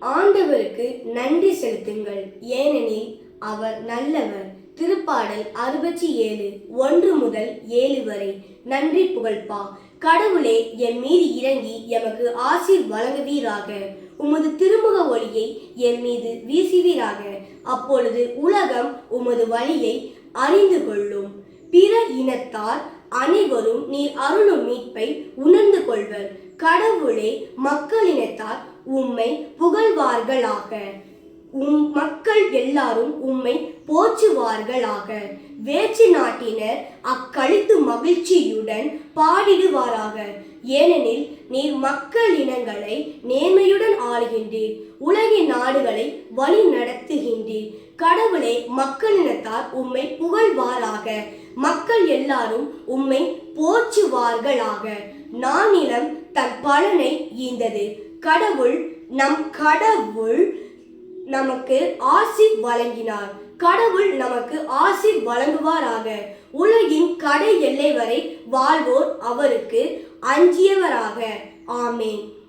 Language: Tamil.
ஆண்டவருக்கு நன்றி செலுத்துங்கள். ஏனெனில் அவர் நல்லவர். திருப்பாடல் அறுபத்தி ஏழு ஒன்று முதல் ஏழு வரை. நன்றி புகழ்பா கடவுளே என் மீது இறங்கி எமக்கு ஆசீர் வழங்குவீராக. உமது திருமுக ஒளியை என் மீது வீசுவீராக. அப்பொழுது உலகம் உமது வழியை அறிந்து கொள்ளும். பிற இனத்தார் அனைவரும் நீர் அருளும் மீட்பை உணர்ந்து கொள்வர். கடவுளே மக்களினத்தார் உம்மை புகழ்வார்களாக உம் மக்கள் எல்லாரும் உம்மை போற்றுவார்களாக. வேற்று நாட்டினர் அக்கழித்து மகிழ்ச்சியுடன் பாடிடுவாராக. ஏனெனில் நீர் மக்கள் இனங்களை நேர்மையுடன் ஆளுகின்றீர். உலகின் நாடுகளை வழி நடத்துகின்றீர். கடவுளே மக்களினத்தார் உம்மை புகழ்வாராக. மக்கள் எல்லாரும் உம்மை போற்றுவார்களாக. நானிலம் தன் பலனை ஈந்தது. கடவுள் நம் கடவுள் நமக்கு ஆசி வழங்கினார். கடவுள் நமக்கு ஆசி வழங்குவாராக. உலகின் கடை எல்லை வரை வாழ்வோர் அவருக்கு அஞ்சியவராக. ஆமேன்.